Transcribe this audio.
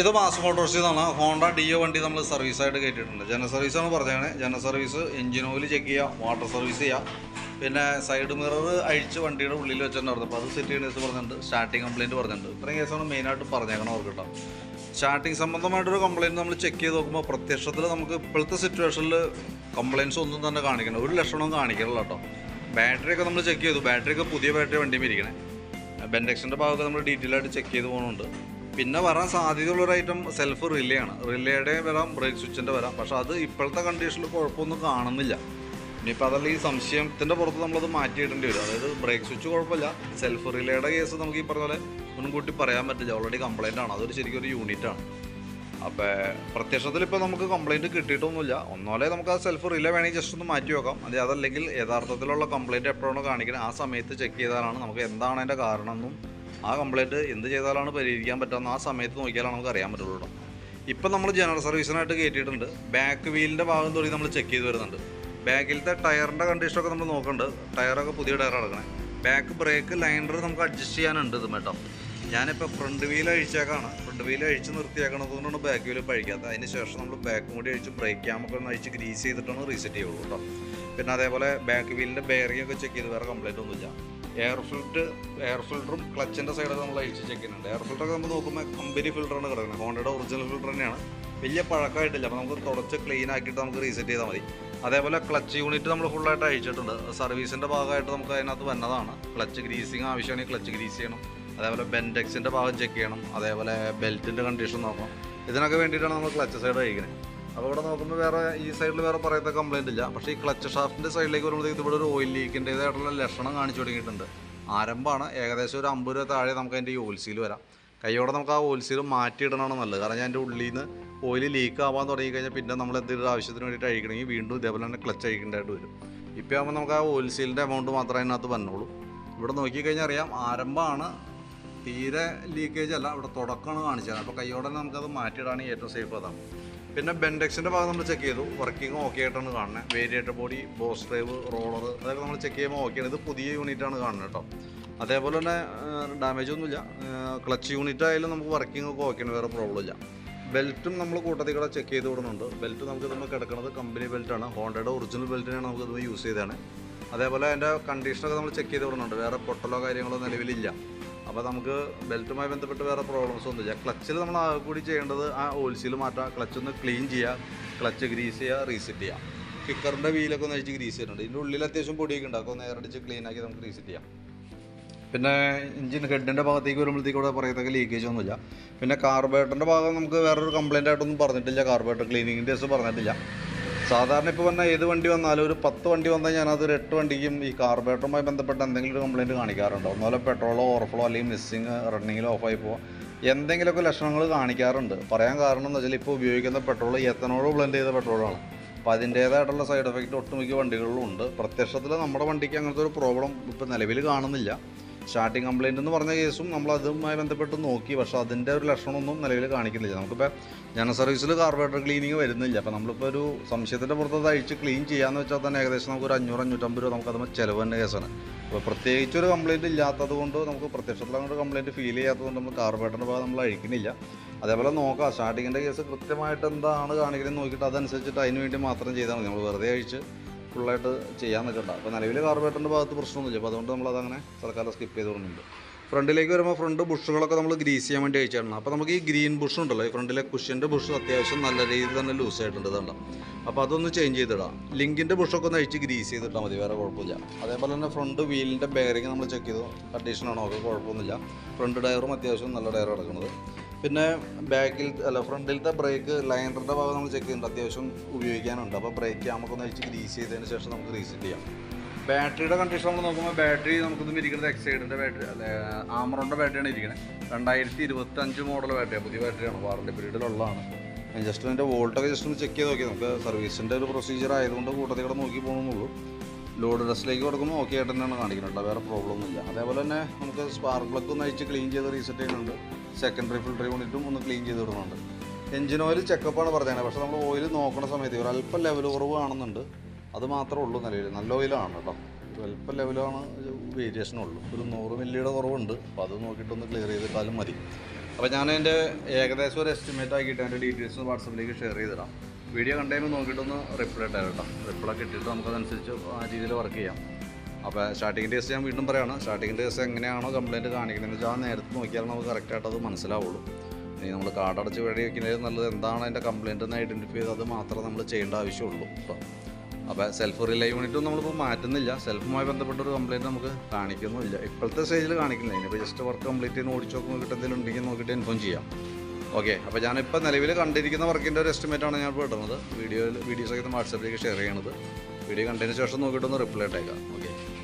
ഇത് മാസ് മോട്ടോഴ്സിൽ നിന്നാണ് Honda deo വണ്ടി നമ്മൾ സർവീസായിട്ട് കയറ്റിയിട്ടുണ്ട് ജന സർവീസാണ് പറഞ്ഞത്. ജന സർവീസ് എഞ്ചിൻ ഓയിൽ ചെക്ക് ചെയ്യുക വാട്ടർ സർവീസ് ചെയ്യുക പിന്നെ സൈഡ് മിറർ അഴിച്ച് വണ്ടിയുടെ ഉള്ളിൽ വെച്ചിട്ടുണ്ടായിരുന്നു അപ്പോൾ അത് സെറ്റ് ചെയ്യുന്ന കേസ് പറഞ്ഞിട്ടുണ്ട്. സ്റ്റാർട്ടിങ് കംപ്ലയിന്റ് പറഞ്ഞിട്ടുണ്ട്. ഇത്രയും കേസാണ് മെയിനായിട്ട് പറഞ്ഞേക്കണം അവർക്ക് കേട്ടോ. സ്റ്റാർട്ടിങ് സംബന്ധമായിട്ടൊരു കംപ്ലയിന്റ് നമ്മൾ ചെക്ക് ചെയ്ത് നോക്കുമ്പോൾ പ്രത്യക്ഷത്തിൽ നമുക്ക് ഇപ്പോഴത്തെ സിറ്റുവേഷനിൽ കംപ്ലയിൻസ് ഒന്നും തന്നെ കാണിക്കണം ഒരു ലക്ഷണവും കാണിക്കണില്ല കേട്ടോ. ബാറ്ററി ഒക്കെ നമ്മൾ ചെക്ക് ചെയ്തു. ബാറ്ററി ഒക്കെ പുതിയ ബാറ്ററി വണ്ടിയും ഇരിക്കണേ. ബെൻഡെക്സിന്റെ ഭാഗമൊക്കെ നമ്മൾ ഡീറ്റെയിൽ ആയിട്ട് ചെക്ക് ചെയ്ത് പോകുന്നുണ്ട് പിന്നെ വരാൻ സാധ്യതയുള്ളൊരു ഐറ്റം സെൽഫ് റിലേ ആണ്. റിലേയുടെ വരാം ബ്രേക്ക് സ്വിച്ചിന്റെ വരാം. പക്ഷേ അത് ഇപ്പോഴത്തെ കണ്ടീഷനിൽ കുഴപ്പമൊന്നും കാണുന്നില്ല. ഇനിയിപ്പോൾ അതല്ല ഈ സംശയത്തിന്റെ പുറത്ത് നമ്മളത് മാറ്റിയിടേണ്ടി വരും. അതായത് ബ്രേക്ക് സ്വിച്ച് കുഴപ്പമില്ല. സെൽഫ് റിലേയുടെ കേസ് നമുക്ക് ഈ പറഞ്ഞ പോലെ മുൻകൂട്ടി പറയാൻ പറ്റില്ല. ഓൾറെഡി കംപ്ലൈന്റ് ആണ്. അതൊരു ശരിക്കും ഒരു യൂണിറ്റ് ആണ്. അപ്പോൾ പ്രത്യക്ഷത്തിൽ ഇപ്പോൾ നമുക്ക് കംപ്ലൈന്റ് കിട്ടിയിട്ടൊന്നുമില്ല. ഒന്നോലെ നമുക്ക് ആ സെൽഫ് റിലേ വേണമെങ്കിൽ ജസ്റ്റ് ഒന്ന് മാറ്റി വെക്കാം. അത് അതല്ലെങ്കിൽ യഥാർത്ഥത്തിലുള്ള കംപ്ലൈന്റ് എപ്പോഴാണോ കാണിക്കുന്നത് ആ സമയത്ത് ചെക്ക് ചെയ്താലാണ് നമുക്ക് എന്താണ് അതിന്റെ കാരണം എന്നും ആ കംപ്ലയിന്റ് എന്ത് ചെയ്താലാണ് പരിഹരിക്കാൻ പറ്റാമെന്ന് ആ സമയത്ത് നോക്കിയാലാണ് നമുക്ക് അറിയാൻ പറ്റുള്ളൂ ഇപ്പം നമ്മൾ ജനറൽ സർവീസിനായിട്ട് കയറ്റിയിട്ടുണ്ട് ബാക്ക് വീലിന്റെ ഭാഗം തുടങ്ങി നമ്മൾ ചെക്ക് ചെയ്ത് വരുന്നുണ്ട്. ബാക്കിലത്തെ ടയറിന്റെ കണ്ടീഷനൊക്കെ നമ്മൾ നോക്കുന്നുണ്ട് ടയറൊക്കെ പുതിയ ടയർ അടക്കണേ ബാക്ക് ബ്രേക്ക് ലൈനർ നമുക്ക് അഡ്ജസ്റ്റ് ചെയ്യാനുണ്ട് ഇത് കേട്ടോ. ഞാനിപ്പോൾ ഫ്രണ്ട് വീൽ അഴിച്ചേക്കാണ്. ഫ്രണ്ട് വീൽ അഴിച്ച് നിർത്തിയേക്കണത് കൊണ്ടാണ് ബാക്ക് വീൽ പഴിക്കാത്തത്. അതിന് ശേഷം നമ്മൾ ബാക്കും കൂടി അഴിച്ച് ബ്രേക്ക് ക്യാമൊക്കെ ഒന്ന് അഴിച്ച് ഗ്രീസ് ചെയ്തിട്ടാണ് റീസെറ്റ് ചെയ്യുള്ളൂ കേട്ടോ. പിന്നെ അതേപോലെ ബാക്ക് വീലിന്റെ ബെയറിംഗ് ഒക്കെ ചെക്ക് ചെയ്ത് വേറെ കംപ്ലൈന്റ് ഒന്നുമില്ല. എയർ ഫിൽറ്റർ എയർ ഫിൽറ്ററും ക്ലച്ചിന്റെ സൈഡൊക്കെ നമ്മൾ അഴിച്ച് ചെക്ക് ചെയ്യുന്നുണ്ട്. എയർ ഫിൽറ്ററൊക്കെ നമ്മൾ നോക്കുമ്പോൾ കമ്പനി ഫിൽറ്ററാണ് കിടക്കുന്നത്. ഹോണ്ടയുടെ ഒറിജിനൽ ഫിൽറ്റർ തന്നെയാണ്. വലിയ പഴക്കമായിട്ടില്ല. അപ്പോൾ നമുക്ക് തുടച്ച് ക്ലീൻ ആക്കിയിട്ട് നമുക്ക് റീസെറ്റ് ചെയ്താൽ മതി. അതേപോലെ ക്ലച്ച് യൂണിറ്റ് നമ്മൾ ഫുള്ളായിട്ട് അഴിച്ചിട്ടുണ്ട്. സർവീസിന്റെ ഭാഗമായിട്ട് നമുക്ക് അതിനകത്ത് വന്നതാണ്. ക്ലച്ച് ഗ്രീസിങ് ആവശ്യമാണെങ്കിൽ ക്ലച്ച് ഗ്രീസ് ചെയ്യണം. അതേപോലെ ബെൻഡെക്സിന്റെ ഭാഗം ചെക്ക് ചെയ്യണം. അതേപോലെ ബെൽറ്റിന്റെ കണ്ടീഷൻ നോക്കണം. ഇതിനൊക്കെ വേണ്ടിയിട്ടാണ് നമ്മൾ ക്ലച്ച് സൈഡ് കഴിക്കുന്നത് അപ്പോൾ ഇവിടെ നോക്കുമ്പോൾ വേറെ ഈ സൈഡിൽ വേറെ പറയത്ത കംപ്ലൈന്റ് ഇല്ല. പക്ഷേ ഈ ക്ലച്ച് ഷാഫ്റ്റിന്റെ സൈഡിലേക്ക് വരുമ്പോഴത്തേക്ക് ഇവിടെ ഒരു ഓയിൽ ലീക്കിന്റേതായിട്ടുള്ള ലക്ഷണം കാണിച്ചു തുടങ്ങിയിട്ടുണ്ട്. ആരംഭമാണ്. ഏകദേശം ഒരു അമ്പത് രൂപ താഴെ നമുക്ക് അതിന്റെ ഈ ഓയിൽ സീൽ വരാം. കൈയോടെ നമുക്ക് ആ ഓയിൽ സീൽ മാറ്റിയിടണമാണ് നല്ലത്. കാരണം ഞാൻ എന്റെ ഉള്ളിൽ നിന്ന് ഓയിൽ ലീക്ക് ആവാൻ തുടങ്ങി കഴിഞ്ഞാൽ പിന്നെ നമ്മൾ എന്തെങ്കിലും ആവശ്യത്തിന് വേണ്ടിയിട്ട് അഴിക്കണമെങ്കിൽ വീണ്ടും ഇതേപോലെ തന്നെ ക്ലച്ച് അഴിക്കേണ്ടതായിട്ട് വരും. ഇപ്പോൾ ആകുമ്പോൾ നമുക്ക് ആ ഓയിൽ സീലിന്റെ എമൗണ്ട് മാത്രമേ അതിനകത്ത് വന്നോളൂ. ഇവിടെ നോക്കിക്കഴിഞ്ഞാൽ അറിയാം ആരംഭമാണ്. തീരെ ലീക്കേജ് അല്ല ഇവിടെ തുടക്കമാണ് കാണിച്ചത്. അപ്പോൾ കൈയോടെ നമുക്കത് മാറ്റിയിടാണെങ്കിൽ ഏറ്റവും സേഫ് അതാണ്. പിന്നെ ബെൻഡെക്സിന്റെ ഭാഗം നമ്മൾ ചെക്ക് ചെയ്തു. വർക്കിംഗ് ഓക്കെ ആയിട്ടാണ് കാണുന്നത് variator body boss drive roller അതൊക്കെ നമ്മൾ ചെക്ക് ചെയ്യുമ്പോൾ ഓക്കെയാണ് ഇത് പുതിയ യൂണിറ്റാണ് കാണുന്നത് കേട്ടോ. അതേപോലെ തന്നെ ഡാമേജ് ഒന്നുമില്ല. ക്ലച്ച് യൂണിറ്റ് ആയാലും നമുക്ക് വർക്കിംഗ് ഒക്കെ ഓക്കെയാണ് വേറെ പ്രോബ്ലം ഇല്ല. ബെൽറ്റും നമ്മൾ കൂട്ടത്തിൽ കൂടെ ചെക്ക് ചെയ്ത് വിടുന്നുണ്ട് ബെൽറ്റ് നമുക്ക് നമ്മൾ കിടക്കുന്നത് കമ്പനി ബെൽറ്റാണ് ഹോണ്ടയുടെ ഒറിജിനൽ ബെൽറ്റിനാണ് നമുക്ക് ഇത് യൂസ് ചെയ്തതാണ് അതേപോലെ അതിന്റെ കണ്ടീഷനൊക്കെ നമ്മൾ ചെക്ക് ചെയ്ത് വിടുന്നുണ്ട് വേറെ പൊട്ടലോ കാര്യങ്ങളോ നിലവിലില്ല. അപ്പോൾ നമുക്ക് ബെൽറ്റുമായി ബന്ധപ്പെട്ട് വേറെ പ്രോബ്ലംസ് ഒന്നുമില്ല. ക്ലച്ചിൽ നമ്മൾ ആകെ കൂടി ചെയ്യേണ്ടത് ആ ഓയിൽസിൽ മാറ്റാം. ക്ലച്ച് ഒന്ന് ക്ലീൻ ചെയ്യുക ക്ലച്ച് ഗ്രീസ് ചെയ്യുക റീസെറ്റ് ചെയ്യുക കിക്കറിന്റെ വീലൊക്കെ ഒന്ന് അഴിച്ച് ഗ്രീസ് ചെയ്യുന്നുണ്ട് ഇതിന്റെ ഉള്ളിൽ അത്യാവശ്യം പൊടിയൊക്കെ ഉണ്ടാക്കും ഒന്ന് നേരടിച്ച് ക്ലീൻ ആക്കി നമുക്ക് റീസെറ്റ് ചെയ്യാം. പിന്നെ എഞ്ചിൻ ഹെഡിന്റെ ഭാഗത്തേക്ക് വരുമ്പോഴത്തേക്ക് ഇവിടെ പറയത്തക്ക ലീക്കേജ് ഒന്നുമില്ല. പിന്നെ കാർബേറ്ററിന്റെ ഭാഗം നമുക്ക് വേറൊരു കംപ്ലയിന്റ് ആയിട്ടൊന്നും പറഞ്ഞിട്ടില്ല. കാർബേറ്റർ ക്ലീനിങ്ങിന്റെ ദിവസം പറഞ്ഞിട്ടില്ല. സാധാരണ ഇപ്പോൾ വന്നാൽ ഏത് വണ്ടി വന്നാലും ഒരു പത്ത് വണ്ടി വന്നാൽ ഞാനത് ഒരു എട്ട് വണ്ടിക്കും ഈ കാർബേറ്ററുമായി ബന്ധപ്പെട്ട എന്തെങ്കിലും ഒരു കംപ്ലയിന്റ് കാണിക്കാറുണ്ട്. ഒന്നുമല്ല പെട്രോളോ ഓവർഫ്ലോ അല്ലെങ്കിൽ മിസ്സിങ് റണ്ണിങ്ങിലോ ഓഫായി പോവാം എന്തെങ്കിലുമൊക്കെ ലക്ഷണങ്ങൾ കാണിക്കാറുണ്ട്. പറയാൻ കാരണം എന്ന് വെച്ചാൽ ഇപ്പോൾ ഉപയോഗിക്കുന്ന പെട്രോൾ എത്തനോൾ ബ്ലെൻഡ് ചെയ്ത പെട്രോളാണ് അപ്പോൾ അതിന്റേതായിട്ടുള്ള സൈഡ് എഫക്റ്റ് ഒട്ടുമിക്ക വണ്ടികളിലും ഉണ്ട്. പ്രത്യക്ഷത്തിൽ നമ്മുടെ വണ്ടിക്ക് അങ്ങനത്തെ ഒരു പ്രോബ്ലം ഇപ്പോൾ നിലവിൽ കാണുന്നില്ല. സ്റ്റാർട്ടിങ് കംപ്ലയിന്റ് എന്ന് പറഞ്ഞ കേസും നമ്മൾ അതുമായി ബന്ധപ്പെട്ട് നോക്കി. പക്ഷേ അതിന്റെ ഒരു ലക്ഷണമൊന്നും നിലവിൽ കാണിക്കുന്നില്ല. നമുക്കിപ്പോൾ ജന സർവീസിൽ കാർബറേറ്റർ ക്ലീനിങ് വരുന്നില്ല. അപ്പോൾ നമ്മളിപ്പോൾ ഒരു സംശയത്തിന്റെ പുറത്ത് അത് അഴിച്ച് ക്ലീൻ ചെയ്യാമെന്ന് വെച്ചാൽ തന്നെ ഏകദേശം നമുക്ക് ഒരു അഞ്ഞൂറ് അഞ്ഞൂറ്റമ്പത് രൂപ നമുക്ക് അതുമ്പോൾ ചിലവ് തന്നെ കേസാണ്. അപ്പോൾ പ്രത്യേകിച്ച് ഒരു കംപ്ലയിന്റ് ഇല്ലാത്തത് കൊണ്ട് നമുക്ക് പ്രത്യക്ഷത്തിൽ അങ്ങോട്ട് കംപ്ലയിന്റ് ഫീൽ ചെയ്യാത്തത് കൊണ്ട് നമ്മൾ കാർബറേറ്ററിന്റെ ഭാഗം നമ്മൾ അഴിക്കുന്നില്ല. അതേപോലെ നോക്കാം. സ്റ്റാർട്ടിങ്ങിന്റെ കേസ് കൃത്യമായിട്ട് എന്താണ് കാണിക്കുന്നത് നോക്കിയിട്ട് അതനുസരിച്ചിട്ട് അതിന് വേണ്ടി മാത്രം ചെയ്താൽ മതി. നമ്മൾ വെറുതെ അഴിച്ച് ഫുള്ളായിട്ട് ചെയ്യാൻ നിൽക്കണ്ട. അപ്പോൾ നിലവിൽ കാർബേറ്ററിന്റെ ഭാഗത്ത് പ്രശ്നമൊന്നുമില്ല. അപ്പോൾ അതുകൊണ്ട് നമ്മളതങ്ങനെ തൽക്കാലം സ്കിപ്പ് ചെയ്ത് തുടങ്ങുന്നുണ്ട്. ഫ്രണ്ടിലേക്ക് വരുമ്പോൾ ഫ്രണ്ട് ബുഷുകളൊക്കെ നമ്മൾ ഗ്രീസ് ചെയ്യാൻ വേണ്ടി അയച്ചിടണം അപ്പോൾ നമുക്ക് ഈ ഗ്രീൻ ബുഷ് ഉണ്ടല്ലോ ഈ ഫ്രണ്ടിലെ കുഷ്യന്റെ ബുഷ് അത്യാവശ്യം നല്ല രീതിയിൽ തന്നെ ലൂസ് ആയിട്ടുണ്ട് ഇതുണ്ട് അപ്പോൾ അതൊന്ന് ചേഞ്ച് ചെയ്തിടാം. ലിങ്കിന്റെ ബുഷൊക്കെ ഒന്ന് അഴിച്ച് ഗ്രീസ് ചെയ്തിട്ടാൽ മതി വേറെ കുഴപ്പമില്ല. അതേപോലെ തന്നെ ഫ്രണ്ട് വീലിന്റെ ബെയറിങ് നമ്മൾ ചെക്ക് ചെയ്തു. കണ്ടീഷനാണോ ഒക്കെ കുഴപ്പമൊന്നുമില്ല. ഫ്രണ്ട് ടയറും അത്യാവശ്യം നല്ല ടയർ കിടക്കുന്നത്. പിന്നെ ബാക്കിൽ അല്ല ഫ്രണ്ടിലത്തെ ബ്രേക്ക് ലൈനറിന്റെ ഭാഗം നമ്മൾ ചെക്ക് ചെയ്യുന്നുണ്ട്. അത്യാവശ്യം ഉപയോഗിക്കാനുണ്ട്. അപ്പോൾ ബ്രേക്ക് നമുക്കൊന്ന് അഴിച്ച് ഗ്രീസ് ചെയ്തതിന് ശേഷം നമുക്ക് റീസെറ്റ് ചെയ്യാം. ബാറ്ററിയുടെ കണ്ടീഷൻ നമ്മൾ നോക്കുമ്പോൾ ബാറ്ററി നമുക്കിത് ഇരിക്കുന്നത് എക്സൈഡിന്റെ ബാറ്ററി അല്ലെ ആമറോണിന്റെ ബാറ്ററിയാണ് ഇരിക്കുന്നത് രണ്ടായിരത്തി ഇരുപത്തി അഞ്ച് മോഡൽ ബാറ്ററി പുതിയ ബാറ്ററിയാണ് വാറണ്ടി പീരീഡിലുള്ളതാണ് ജസ്റ്റ് അതിന്റെ വോൾട്ടൊക്കെ ജസ്റ്റ് ഒന്ന് ചെക്ക് ചെയ്ത് നോക്കി നമുക്ക് സർവീസിന്റെ ഒരു പ്രൊസീജിയർ ആയതുകൊണ്ട് കൂട്ടത്തിൽ കൂടെ നോക്കി പോകുന്നുള്ളൂ ലോഡ് ഡ്രസ്സിലേക്ക് കൊടുക്കുമ്പോൾ ഓക്കെ ആയിട്ട് തന്നെയാണ് കാണിക്കുന്നുണ്ട് വേറെ പ്രോബ്ലം ഒന്നുമില്ല. അതേപോലെ തന്നെ നമുക്ക് സ്പാർക്ക് പ്ലഗ് ഒന്ന് അഴിച്ച് ക്ലീൻ ചെയ്ത് റീസെറ്റ് ചെയ്യുന്നുണ്ട്. സെക്കൻഡറി ഫിൽട്ടർ യൂണിറ്റും ഒന്ന് ക്ലീൻ ചെയ്ത് ഇടുന്നുണ്ട്. എഞ്ചിൻ ഓയിൽ ചെക്കപ്പാണ് പറഞ്ഞത്. പക്ഷേ നമ്മൾ ഓയിൽ നോക്കുന്ന സമയത്ത് ഒരു അല്പം ലെവൽ കുറവ് കാണുന്നുണ്ട്. അത് മാത്രമേ ഉള്ളൂ നിലവിൽ നല്ല ഓയിലാണ് കേട്ടോ. അല്പം ലെവലാണ് വേരിയേഷൻ ഉള്ളൂ. ഒരു നൂറ് മില്ലിയുടെ കുറവുണ്ട്. അപ്പോൾ അത് നോക്കിയിട്ടൊന്ന് ക്ലിയർ ചെയ്തിട്ടാലും മതി. അപ്പോൾ ഞാൻ എന്റെ ഏകദേശം ഒരു എസ്റ്റിമേറ്റ് ആക്കിയിട്ട് എന്റെ ഡീറ്റെയിൽസ് വാട്സപ്പിലേക്ക് ഷെയർ ചെയ്തിടാം വീഡിയോ കണ്ടതിന് നോക്കിയിട്ടൊന്ന് റിപ്ലൈ ഇട്ടാൽ കേട്ടോ. റിപ്ലൈ കിട്ടിയിട്ട് നമുക്കതനുസരിച്ച് ആ രീതിയിൽ വർക്ക് ചെയ്യാം. അപ്പോൾ സ്റ്റാർട്ടിങ് ടേസ്റ്റ് ഞാൻ വീണ്ടും പറയുകയാണ് സ്റ്റാർട്ടിങ് ടേസ്റ്റ് എങ്ങനെയാണോ കംപ്ലയിന്റ് കാണിക്കുന്നത് വെച്ചാൽ ആ നേരത്തെ നോക്കിയാൽ നമുക്ക് കറക്റ്റായിട്ട് അത് മനസ്സിലാവുള്ളൂ. ഇനി നമ്മൾ കാർഡടച്ച് വഴി വയ്ക്കുന്നതിൽ നല്ലത് എന്താണ് അതിന്റെ കംപ്ലയിന്റ് എന്ന് ഐഡന്റിഫൈ ചെയ്ത് അത് മാത്രം നമ്മൾ ചെയ്യേണ്ട ആവശ്യമുള്ളൂ കേട്ടോ അപ്പോൾ സെൽഫ് റിലേ യൂണിറ്റും നമ്മളിപ്പോൾ മാറ്റുന്നില്ല. സെൽഫുമായി ബന്ധപ്പെട്ട ഒരു കംപ്ലയിന്റ് നമുക്ക് കാണിക്കുന്നുമില്ല. ഇപ്പോഴത്തെ സ്റ്റേജിൽ കാണിക്കുന്നില്ല. ഇനിയിപ്പോൾ ജസ്റ്റ് വർക്ക് കംപ്ലീറ്റ് ചെയ്യുന്ന ഓടിച്ചോക്ക് നോക്കി നോക്കിയിട്ട് ഉണ്ടെങ്കിൽ നോക്കിയിട്ട് ഇൻഫോം ചെയ്യാം. ഓക്കെ അപ്പോൾ ഞാനിപ്പോൾ നിലവിൽ കണ്ടിരിക്കുന്ന വർക്കിന്റെ ഒരു എസ്റ്റിമേറ്റ് ആണ് ഞാൻ ഇപ്പോൾ ഇടുന്നത്. വീഡിയോയിൽ വീഡിയോസ് ഒക്കെ വാട്സാപ്പിലേക്ക് ഷെയർ ചെയ്യണത്. വീഡിയോ കണ്ടതിന് ശേഷം നോക്കിയിട്ടൊന്ന് റിപ്ലൈ ഇട്ടേക്കാം. ഓക്കെ.